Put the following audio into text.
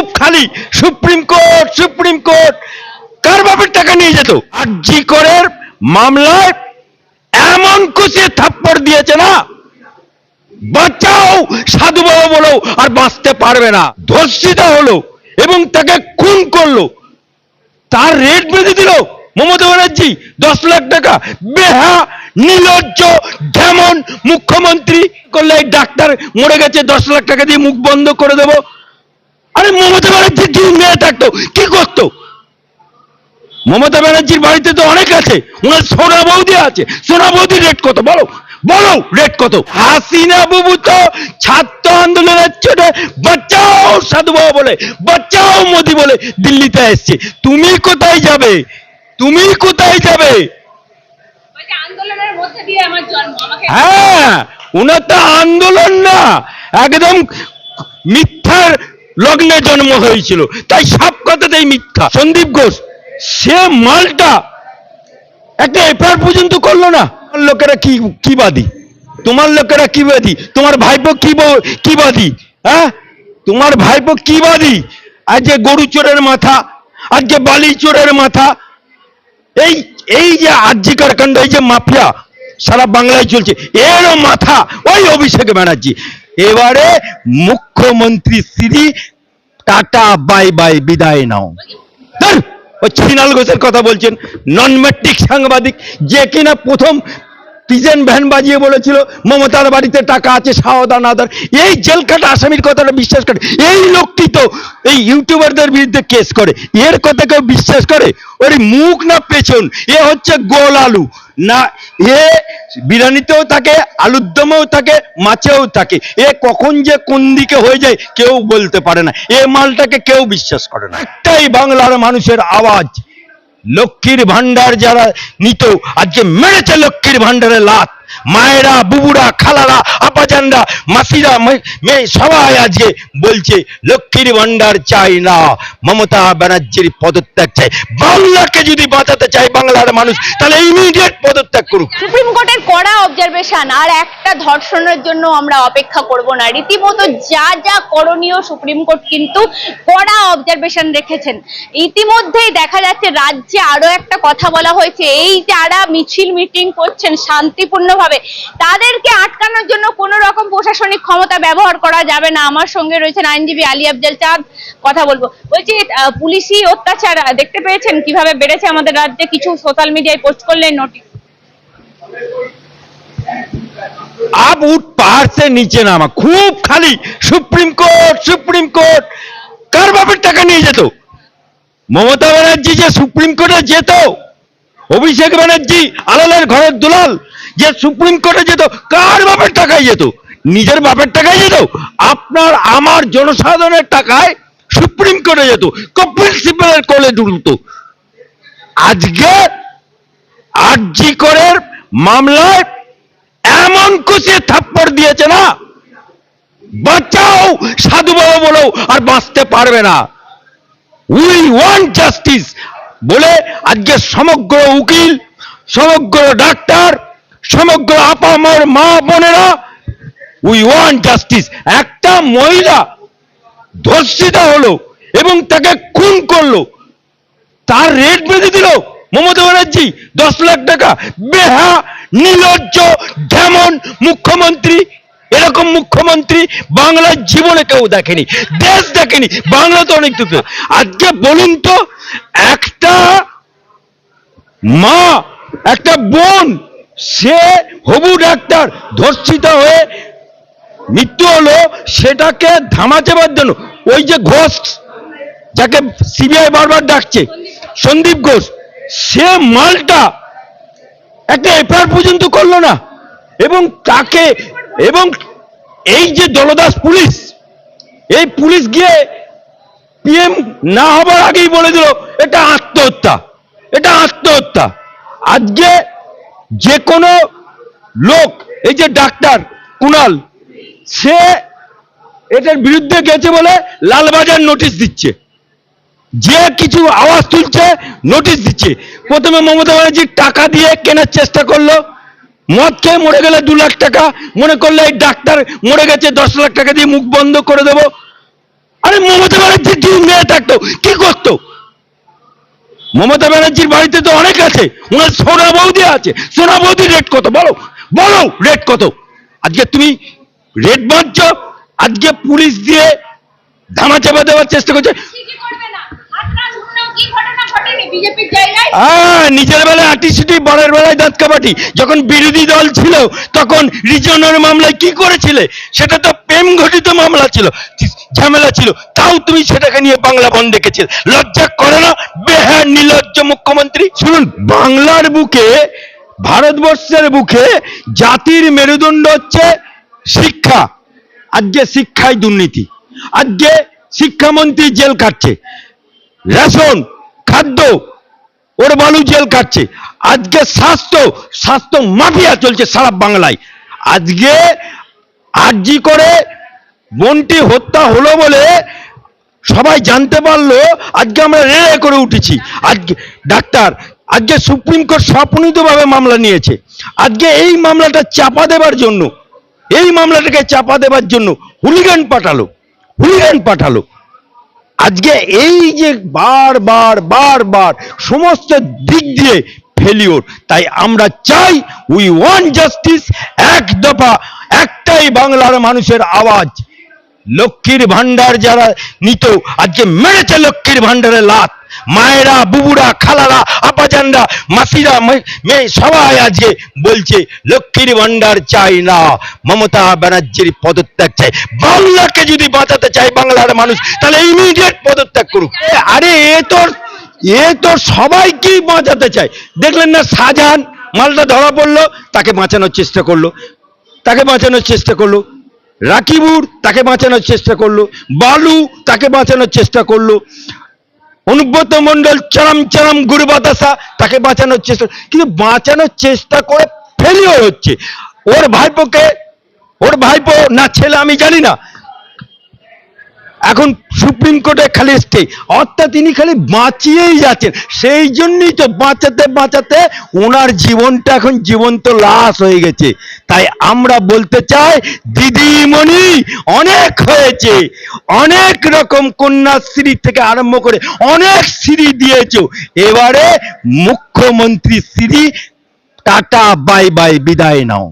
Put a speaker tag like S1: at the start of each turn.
S1: খুব খালি। Supreme court supreme court. কার বাপের টাকা নিয়ে যেত? আর জি করের মামলায় এমন কুচিয়ে থাপ্পড় দিয়েছে না? বাঁচাও, সাধু বাবা বলো, আর বাঁচতে পারবে না। ধর্ষিতা হলো এবং তাকে খুন করল। তার রেট বেঁধে দিল মমতা ব্যানার্জি, দশ লাখ টাকা। বেহা নির্লজ্জ যেমন মুখ্যমন্ত্রী করলে এই ডাক্তার মরে গেছে, দশ লাখ টাকা দিয়ে মুখ বন্ধ করে দেবো। আরে মমতা ব্যানার্জি যদি মেয়ে থাকতো। কি করতো? মমতা ব্যানার্জির বাড়িতে তো অনেক আছে। ওনার সোনা বৌদি আছে। সোনা বৌদির রেট কত? বলো। বলো রেট কত? হাসিনা বাবু তো ছাত্র আন্দোলনের ছোটে বাঁচাও সাধু বাবা বলে বাচ্চাও মোদি বলে দিল্লিতে এসছে। তুমি কোথায় যাবে? তুমি কোথায় যাবে? হ্যাঁ ওনার তো আন্দোলন না। একদম মিথ্যার লগ্নে জন্ম হয়েছিল। তাই সব কথাতেই মিথ্যা। সন্দীপ ঘোষ, সে মালটা একটা এফআইআর পর্যন্ত করল না। লোকেরা কি কি বাদী? তোমার লোকেরা কি বাদী? তোমার ভাইপো কি কি বাদী? হ্যাঁ? তোমার ভাইপো কি বাদী? আজকে গরু চোরের মাথা, আজকে বালি চোরের মাথা। এই এই যে আজিকার কাণ্ড এই যে মাফিয়া, সারা বাংলায় চলছে। এরও মাথা ওই অভিষেক ব্যানার্জি। এবারে মুখ্যমন্ত্রী শ্রী টাটা, বাই বাই, বিদায় নাও। ওই ছিনাল ঘোষের কথা বলছেন। নন মেট্রিক সাংবাদিক, যে কিনা প্রথম পিজেন ভ্যান বাজিয়ে বলেছিল, মমতার বাড়িতে টাকা আছে সাওদান আদার এই জেল কাটা আসামির কথাটা বিশ্বাস করে। এই লোকটি তো এই ইউটিউবারদের বিরুদ্ধে কেস করে। এর কথা কেউ বিশ্বাস করে? ওর মুখ না পেছন? এ হচ্ছে গোল আলু। না, এ বিরিয়ানিতেও থাকে, আলুর দমেও থাকে, মাছেও থাকে। এ কখন যে কোন দিকে হয়ে যায় কেউ বলতে পারে না। এ মালটাকে কেউ বিশ্বাস করে না। একটাই বাংলার মানুষের আওয়াজ। লক্ষ্মীর ভান্ডার যারা নিত আজকে মেরেছে লক্ষ্মীর ভান্ডারে লাত মায়েরা, বুবুরা, খালারা, আপাজানরা, মাসিরা মেয়ে সবাই আজকে বলছে, লক্ষ্মীর ভান্ডার চাই না, মমতা ব্যানার্জির পদত্যাগ চাই। বাংলাকে যদি বাঁচাতে চায় বাংলার মানুষ, তাহলে ইমিডিয়েট পদত্যাগ করুক।
S2: সুপ্রিম কোর্টের কড়া অবজারভেশন আর একটা ধর্ষণের জন্য আমরা অপেক্ষা করব না। রীতিমতো যা যা করণীয় সুপ্রিম কোর্ট কিন্তু কড়া অবজারভেশন রেখেছেন। ইতিমধ্যেই দেখা যাচ্ছে, রাজ্যে আরও একটা কথা বলা হয়েছে। এই যারা মিছিল মিটিং করছেন শান্তিপূর্ণভাবে তাদেরকে আটকানোর জন্য কোনো রকম প্রশাসনিক ক্ষমতা ব্যবহার করা যাবে না আমার সঙ্গে রয়েছেন আইনজীবী আলী আফজাল চাঁদ কথা বলবো বলছি আহ, পুলিশি অত্যাচার আহ, দেখতে পেয়েছেন কিভাবে বেড়েছে আমাদের রাজ্যে কিছু সোশ্যাল মিডিয়ায় পোস্ট করলেন নোটিশ
S1: अब उठ पहाड़ से नीचे नामा খুব খালি সুপ্রিম কোর্ট সুপ্রিম কোর্ট কার বাপের টাকা নিয়ে যেত মমতা ব্যানার্জি যে সুপ্রিম কোর্টে যেত অভিষেক ব্যানার্জি আলালের ঘরের দুলাল যে সুপ্রিম কোর্টে যেত, কার বাপের টাকায় যেত? নিজের বাপের টাকায় যেত? আপনার, আমার জনসাধারণের টাকায় সুপ্রিম কোর্টে যেত। সিব্বলের কোলে ডুবত আজকে আরজি করের মামলায় এমন কুচিয়ে থাপ্পড় দিয়েছে না? বাঁচাও, সাধু বাবা বলো, আর বাঁচতে পারবে না। উই ওয়ান্ট জাস্টিস বলে আজকে সমগ্র উকিল, সমগ্র ডাক্তার সমগ্র আপামর মা বোনেরা উই ওয়ান্ট জাস্টিস একটা মহিলা ধর্ষিতা হলো এবং তাকে খুন করল। তার রেট বেঁধে দিল মমতা ব্যানার্জি দশ লাখ টাকা। বেহা, নির্লজ্জ যেমন মুখ্যমন্ত্রী, এরকম মুখ্যমন্ত্রী বাংলার জীবনে কেউ দেখেনি, দেশ দেখেনি, বাংলা তো অনেক দূরে। আজকে বলুন তো, একটা মা, একটা বোন সে হবু ডাক্তার ধর্ষিত হয়ে মৃত্যু হলো, সেটাকে ধামাচাবার জন্য। ওই যে ঘোষ, যাকে সিবিআই বারবার ডাকছে, সন্দীপ ঘোষ, সে মালটা একটা এফআইআর পর্যন্ত করল না। এবং তাকে, এবং এই যে দলদাস পুলিশ, এই পুলিশ গিয়ে পিএম না হবার আগেই বলে দিল, এটা আত্মহত্যা এটা আত্মহত্যা। আজকে যে কোনো লোক, এই যে ডাক্তার কুনাল, সে এটার বিরুদ্ধে গেছে বলে লালবাজার নোটিশ দিচ্ছে। যে কিছু আওয়াজ তুলছে নোটিশ দিচ্ছে। প্রথমে মমতা ব্যানার্জি টাকা দিয়ে কেনার চেষ্টা করল, মদ খেয়ে মরে গেলে দু লাখ টাকা, মনে করলে এই ডাক্তার মরে গেছে, দশ লাখ টাকা দিয়ে মুখ বন্ধ করে দেবো। আরে মমতা ব্যানার্জি যদি থাকতো, কি করতো? মমতা ব্যানার্জির বাড়িতে তো অনেক আছে। ওনার সোনা বৌদি আছে। সোনা বৌদি রেট কত? বলো। বলো রেট কত? আজকে তুমি রেট বাঁধছ আজকে পুলিশ দিয়ে ধামা চাপা দেওয়ার চেষ্টা করছে
S2: ঠিকই করবে না আপনার শুনলেও কি
S1: নিজের বেলায় আটিসিটি বড়ের বেলায় দাঁত কাবাটি যখন বিরোধী দল ছিল, তখন রিজনের মামলায় কি করেছিলে? সেটা তো প্রেম ঘটিত মামলা ছিল ঝামেলা ছিল। তাও তুমি সেটাকে নিয়ে বাংলা লজ্জা করে না? বেহার মুখ্যমন্ত্রী। শুনুন, বাংলার বুকে, ভারতবর্ষের বুকে জাতির মেরুদণ্ড হচ্ছে শিক্ষা। আজকে শিক্ষায় দুর্নীতি। আজকে শিক্ষামন্ত্রী জেল কাটছে রেশন খাদ্য, ওর বালু জেল খাচ্ছে। আজকে স্বাস্থ্য স্বাস্থ্য মাফিয়া চলছে সারা বাংলায়। আজকে আরজি করে বনটি হত্যা হলো বলে সবাই জানতে পারল, আজকে আমরা রেড়ে করে উঠেছি। আজকে ডাক্তার, আজকে সুপ্রিম কোর্ট স্বপ্নিতভাবে মামলা নিয়েছে। আজকে এই মামলাটা চাপা দেবার জন্য, এই মামলাটাকে চাপা দেবার জন্য হুলিগান পাঠালো হুলিগান পাঠালো। আজকে এই যে বারবার বারবার সমস্ত দিক দিয়ে ফেলিওর তাই আমরা চাই উই ওয়ান জাস্টিস এক দফা, একটাই বাংলার মানুষের আওয়াজ। লক্ষ্মীর ভাণ্ডার যারা নিত, আজকে মেরেছে লক্ষ্মীর ভাণ্ডারে লাত মায়েরা, বুবুরা, খালারা, আপাজানরা, মাসিরা মেয়ে সবাই আজকে বলছে, লক্ষ্মীর ভান্ডার চাই না, মমতা ব্যানার্জির পদত্যাগ চাই। বাংলাকে যদি বাঁচাতে চাই বাংলার মানুষ, তাহলে ইমিডিয়েট পদত্যাগ করুক। আরে, এ তোর, এ তো সবাইকেই বাঁচাতে চায়। দেখলেন না শাহজাহান মালটা ধরা পড়ল, তাকে বাঁচানোর চেষ্টা করল। তাকে বাঁচানোর চেষ্টা করল। রাকিবুর তাকে বাঁচানোর চেষ্টা করল। বালু তাকে বাঁচানোর চেষ্টা করল। অনুব্রত মন্ডল চরম চরম গুরু বাতাসা তাকে বাঁচানোর চেষ্টা কিন্তু বাঁচানোর চেষ্টা করে ফেলিও হচ্ছে। ওর ভাইপোকে ওর ভাইপো না ছেলে আমি জানি না। এখন সুপ্রিম কোর্টে খালি স্টে অর্থাৎ তিনি খালি বাঁচিয়েই যাচ্ছেন। সেই জন্যই তো বাঁচাতে বাঁচাতে ওনার জীবনটা এখন জীবন্ত লাশ হয়ে গেছে। তাই আমরা বলতে চাই, দিদিমণি অনেক হয়েছে। অনেক রকম কন্যাশ্রী থেকে আরম্ভ করে অনেক শ্রী দিয়েছ। এবারে মুখ্যমন্ত্রী শ্রী টাটা, বাই বাই, বিদায় নাও।